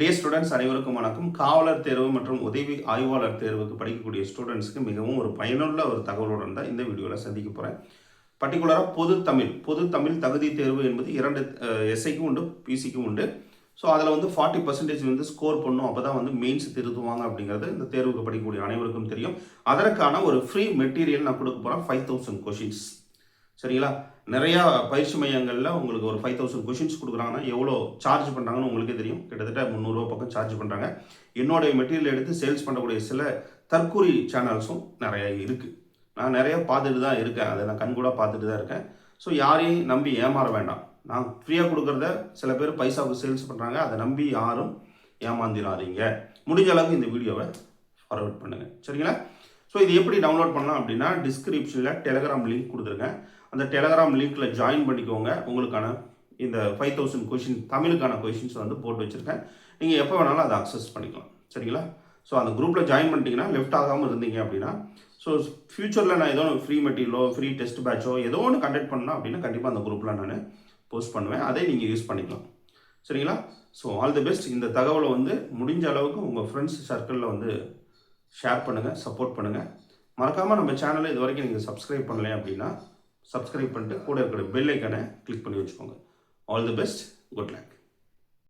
டே students அனைவருக்கும் வணக்கம். காவலர் தேர்வு மற்றும் உதவி ஆய்வாளர் தேர்வுக்கு படிக்கக்கூடிய ஸ்டூடெண்ட்ஸ்க்கு மிகவும் ஒரு பயனுள்ள ஒரு தகவலுடன் தான் இந்த வீடியோவில் சந்திக்க போகிறேன் பர்டிகுலராக பொது தமிழ். பொது தமிழ் தகுதி தேர்வு என்பது இரண்டு எஸ்ஐக்கும் உண்டு பிசிக்கும் உண்டு. ஸோ அதில் வந்து ஃபார்ட்டி பர்சன்டேஜ் வந்து ஸ்கோர் பண்ணும். அப்போ தான் வந்து மெயின்ஸ் திருத்துவாங்க அப்படிங்கிறது இந்த தேர்வுக்கு படிக்கக்கூடிய அனைவருக்கும் தெரியும். அதற்கான ஒரு ஃப்ரீ மெட்டீரியல் நான் கொடுக்க போகிறேன் ஃபைவ் தௌசண்ட் கொஷின்ஸ் சரிங்களா? நிறையா பயிற்சி மையங்களில் உங்களுக்கு ஒரு ஃபைவ் தௌசண்ட் கொஷின்ஸ் கொடுக்குறாங்கன்னா எவ்வளோ சார்ஜ் பண்ணுறாங்கன்னு உங்களுக்கே தெரியும். கிட்டத்தட்ட முந்நூறுரூவா பக்கம் சார்ஜ் பண்ணுறாங்க என்னுடைய மெட்டீரியல் எடுத்து சேல்ஸ் பண்ணக்கூடிய சில தற்கூரி சேனல்ஸும் நிறையா இருக்குது நான் நிறையா பார்த்துட்டு தான் இருக்கேன். அதை நான் கண்கூட பார்த்துட்டு தான் இருக்கேன். ஸோ யாரையும் நம்பி ஏமாற வேண்டாம். நான் ஃப்ரீயாக கொடுக்குறத சில பேர் பைசாவுக்கு சேல்ஸ் பண்ணுறாங்க அதை நம்பி யாரும் ஏமாந்திராதீங்க. முடிஞ்ச அளவுக்கு இந்த வீடியோவை ஃபார்வர்ட் பண்ணுங்கள் சரிங்களா? ஸோ இது எப்படி டவுன்லோட் பண்ணலாம் அப்படின்னா டிஸ்கிரிப்ஷனில் டெலகிராம் லிங்க் கொடுத்துருக்கேன் அந்த டெலகிராம் லிங்க்கில் ஜாயின் பண்ணிக்கோங்க. உங்களுக்கான இந்த ஃபைவ் தௌசண்ட் கொஷின் தமிழுக்கான கொஷின்ஸ் வந்து போட்டு வச்சுருக்கேன். நீங்கள் எப்போ வேணாலும் அதை அக்சஸ் பண்ணிக்கலாம். சரிங்களா? ஸோ அந்த குரூப்பில் ஜாயின் பண்ணிட்டீங்கன்னா லெஃப்ட் ஆகாமல் இருந்தீங்க அப்படின்னா ஸோ ஃப்யூச்சரில் நான் ஏதோ ஃப்ரீ மெட்டீரியலோ ஃப்ரீ டெஸ்ட் பேட்சோ ஏதோ ஒன்று கண்டக்ட் பண்ணால் அப்படின்னா கண்டிப்பாக அந்த குரூப்பில் நான் போஸ்ட் பண்ணுவேன். அதை நீங்கள் யூஸ் பண்ணிக்கலாம். சரிங்களா? ஸோ ஆல் தி பெஸ்ட் இந்த தகவலை வந்து முடிஞ்ச அளவுக்கு உங்கள் ஃப்ரெண்ட்ஸ் சர்க்கிளில் வந்து ஷேர் பண்ணுங்கள் சப்போர்ட் பண்ணுங்கள் மறக்காமல் நம்ம சேனலை இது வரைக்கும் நீங்கள் சப்ஸ்கிரைப் பண்ணல அப்படின்னா சப்ஸ்கிரைப் பண்ணிட்டு கூட இருக்கிற பெல் ஐக்கனை கிளிக் பண்ணி வச்சுக்கோங்க. All the best good luck